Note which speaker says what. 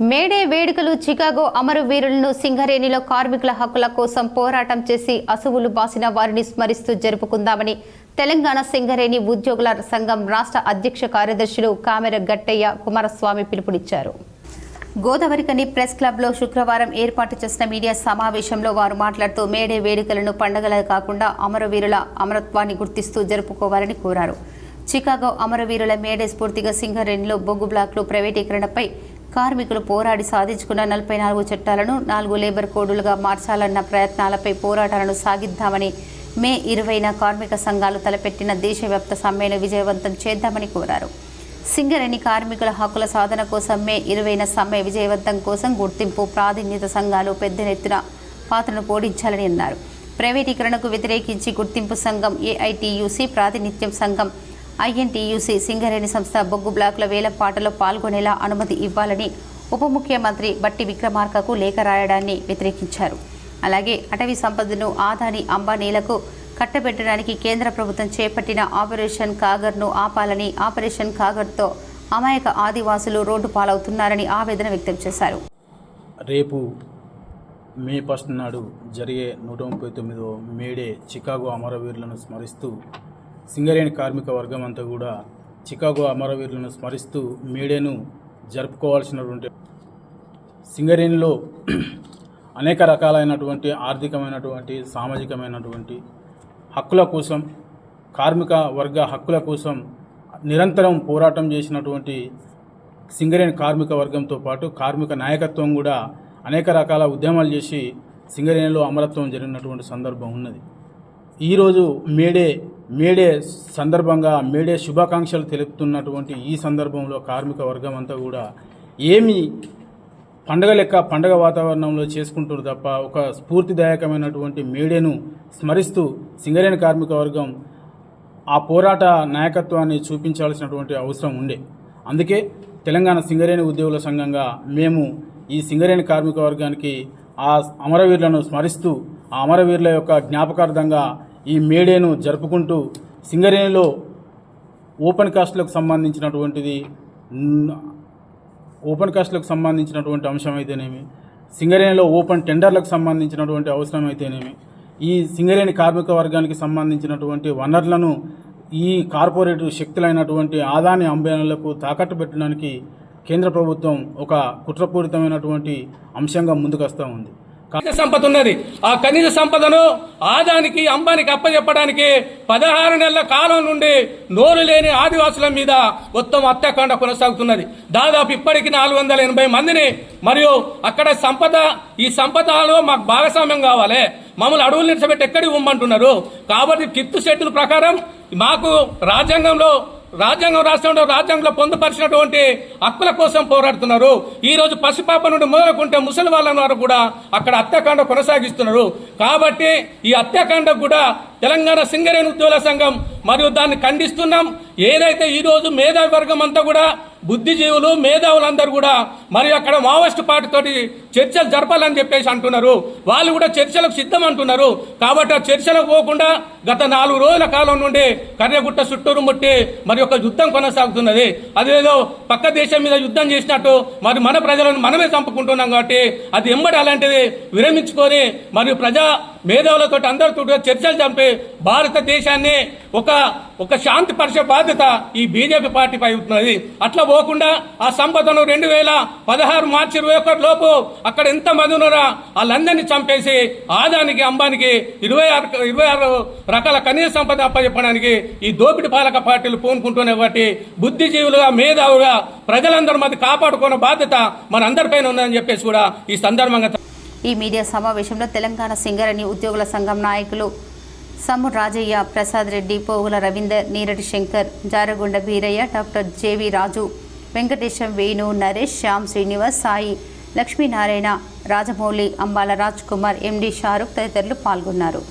Speaker 1: May Day వేడుకలు Chicago అమరవీరులను సింగరేణిలో కార్మికుల హక్కుల కోసం పోరాటం చేసి అసువులు బాసిన వారిని స్మరిస్తూ జరుపుకుందామని తెలంగాణ సింగరేణి ఉద్యోగుల సంఘం రాష్ట్ర అధ్యక్ష కార్యదర్శులు కామెర గట్టయ్య కుమారస్వామి పిలుపునిచ్చారు. గోదావరికని ప్రెస్ క్లబ్లో శుక్రవారం ఏర్పాటు చేసిన మీడియా సమావేశంలో వారు మాట్లాడుతూ మేడే వేడుకలను పండగలా కాకుండా అమరవీరుల అమరత్వాన్ని గుర్తిస్తూ జరుపుకోవాలని కోరారు. చికాగో అమరవీరుల మేడే స్ఫూర్తిగా సింగరేణిలో బొగ్గు బ్లాక్లు ప్రైవేటీకరణపై కార్మికులు పోరాడి సాధించుకున్న నలభై నాలుగు చట్టాలను నాలుగు లేబర్ కోడులుగా మార్చాలన్న ప్రయత్నాలపై పోరాటాలను సాగిద్దామని మే ఇరవైన కార్మిక సంఘాలు తలపెట్టిన దేశవ్యాప్త సమ్మెను విజయవంతం చేద్దామని కోరారు. సింగరేణి కార్మికుల హక్కుల సాధన కోసం మే ఇరవైన సమ్మె విజయవంతం కోసం గుర్తింపు ప్రాధాన్యత సంఘాలు పెద్ద ఎత్తున పాత్రను పోడించాలని అన్నారు. ప్రైవేటీకరణకు వ్యతిరేకించి గుర్తింపు సంఘం ఏఐటియుసి ప్రాతినిధ్యం సంఘం ఐఎన్టీయూసీ సింగరేణి సంస్థ బొగ్గు బ్లాకుల వేలంపాటలో పాల్గొనేలా అనుమతి ఇవ్వాలని ఉప ముఖ్యమంత్రి బట్టి విక్రమార్కకు లేఖ రాయడాన్ని వ్యతిరేకించారు. అలాగే అటవీ సంపదను ఆదాని అంబానీలకు కట్టబెట్టడానికి కేంద్ర ప్రభుత్వం చేపట్టిన ఆపరేషన్ కాగర్ను ఆపాలని ఆపరేషన్ కాగర్తో అమాయక ఆదివాసులు రోడ్డు పాలవుతున్నారని ఆవేదన వ్యక్తం చేశారు.
Speaker 2: రేపు మే ఫస్ట్ నాడు జరిగే నూట ముప్పై తొమ్మిదో మేడే చికాగో అమరవీరులను స్మరిస్తూ సింగరేణి కార్మిక వర్గం అంతా కూడా చికాగో అమరవీరులను స్మరిస్తూ మేడేను జరుపుకోవాల్సినటువంటి సింగరేణిలో అనేక రకాలైనటువంటి ఆర్థికమైనటువంటి సామాజికమైనటువంటి హక్కుల కోసం కార్మిక వర్గ హక్కుల కోసం నిరంతరం పోరాటం చేసినటువంటి సింగరేణి కార్మిక వర్గంతో పాటు కార్మిక నాయకత్వం కూడా అనేక రకాల ఉద్యమాలు చేసి సింగరేణిలో అమరత్వం జరిగినటువంటి సందర్భం ఉన్నది. ఈరోజు మేడే మేడే సందర్భంగా మేడే శుభాకాంక్షలు తెలుపుతున్నటువంటి ఈ సందర్భంలో కార్మిక వర్గం అంతా కూడా ఏమి పండగ లెక్క పండగ వాతావరణంలో చేసుకుంటారు తప్ప ఒక స్ఫూర్తిదాయకమైనటువంటి మేడేను స్మరిస్తూ సింగరేణి కార్మిక వర్గం ఆ పోరాట నాయకత్వాన్ని చూపించాల్సినటువంటి అవసరం ఉండే. అందుకే తెలంగాణ సింగరేణి ఉద్యోగుల సంఘంగా మేము ఈ సింగరేణి కార్మిక వర్గానికి ఆ అమరవీరులను స్మరిస్తూ ఆ అమరవీరుల యొక్క జ్ఞాపకార్థంగా ఈ మేడేను జరుపుకుంటూ సింగరేణిలో ఓపెన్ కాస్ట్లకు సంబంధించినటువంటిది ఓపెన్ కాస్ట్లకు సంబంధించినటువంటి అంశం అయితేనేమి సింగరేణిలో ఓపెన్ టెండర్లకు సంబంధించినటువంటి అవసరం అయితేనేమి ఈ సింగరేణి కార్మిక వర్గానికి సంబంధించినటువంటి వనరులను ఈ కార్పొరేట్ శక్తులైనటువంటి ఆదాని అంబేనలకు తాకట్టు పెట్టడానికి కేంద్ర ప్రభుత్వం ఒక కుట్రపూరితమైనటువంటి అంశంగా ముందుకొస్తూ ఉంది.
Speaker 3: ఖనిజ సంపద ఉన్నది. ఆ ఖనిజ సంపదను ఆదానికి అంబానికి అప్పచెప్పడానికి పదహారు నెలల కాలం నుండి నోరు లేని ఆదివాసుల మీద మొత్తం హత్యాకాండ కొనసాగుతున్నది. దాదాపు ఇప్పటికి నాలుగు వందల ఎనభై మందిని మరియు అక్కడ సంపద ఈ సంపదలో మాకు భాగస్వామ్యం కావాలి. మమ్మల్ని అడవులు నిలిచబెట్టి ఎక్కడికి ఉమ్మంటున్నారు కాబట్టి కిత్తు షెడ్యూల్ ప్రకారం మాకు రాజ్యాంగంలో రాజ్యాంగం రాష్ట్రంలో రాజ్యాంగంలో పొందుపరిచినటువంటి హక్కుల కోసం పోరాడుతున్నారు. ఈ రోజు పసిపాప నుండి మొదలుకుంటే ముసలి వాళ్ళ వారు కూడా అక్కడ హత్యాకాండ కొనసాగిస్తున్నారు. కాబట్టి ఈ హత్యాకాండ కూడా తెలంగాణ సింగరేణి ఉద్యోగుల సంఘం మరియు దాన్ని ఖండిస్తున్నాం. ఏదైతే ఈ రోజు మేధావి వర్గం అంతా కూడా బుద్ధిజీవులు మేధావులందరూ కూడా మరి అక్కడ మావోయిస్టు పార్టీతోటి చర్చలు జరపాలని చెప్పేసి అంటున్నారు. వాళ్ళు కూడా చర్చలకు సిద్ధం అంటున్నారు. కాబట్టి ఆ చర్చలకు పోకుండా గత నాలుగు రోజుల కాలం నుండి కర్రగుట్ట చుట్టూరు ముట్టి మరి ఒక యుద్ధం కొనసాగుతున్నది. అదేదో పక్క దేశం మీద యుద్ధం చేసినట్టు మరి మన ప్రజలను మనమే చంపుకుంటున్నాం కాబట్టి అది ఎంబడి అలాంటిది విరమించుకొని మరియు ప్రజా మేధావులతో అందరితో చర్చలు చంపి భారతదేశాన్ని ఒక ఒక శాంతి పరిచే బాధ్యత ఈ బీజేపీ పార్టీపై ఉన్నది అట్లా పోకుండా ఆ సంపదను రెండు వేల పదహారు మార్చి ఇరవై ఒకటి లోపు అక్కడ ఎంత మంది ఉన్నారా వాళ్ళందరినీ చంపేసి ఆదానికి అంబానికి ఇరవై ఆరు ఇరవై ఆరు రకాల కనీస సంపద అప్పచెప్పడానికి ఈ దోపిడి పాలక పార్టీలు పూనుకుంటున్నాయి కాబట్టి బుద్ధిజీవులుగా మేధావులుగా ప్రజలందరూ మధ్య కాపాడుకున్న బాధ్యత మనందరిపైన ఉందని చెప్పేసి కూడా ఈ సందర్భంగా
Speaker 1: ఈ మీడియా సమావేశంలో తెలంగాణ సింగరణి ఉద్యోగుల సంఘం నాయకులు Sammu Rajaiah Prasad Reddy Pogula Ravinder Neerati Shankar Jaragunda Beeraiah doctor J V Raju Venkatesham Venu Naresh Shyam Srinivas Sai Lakshminarayana Rajamouli Ambala Raj Kumar MD Shahrukh తదితరులు పాల్గొన్నారు.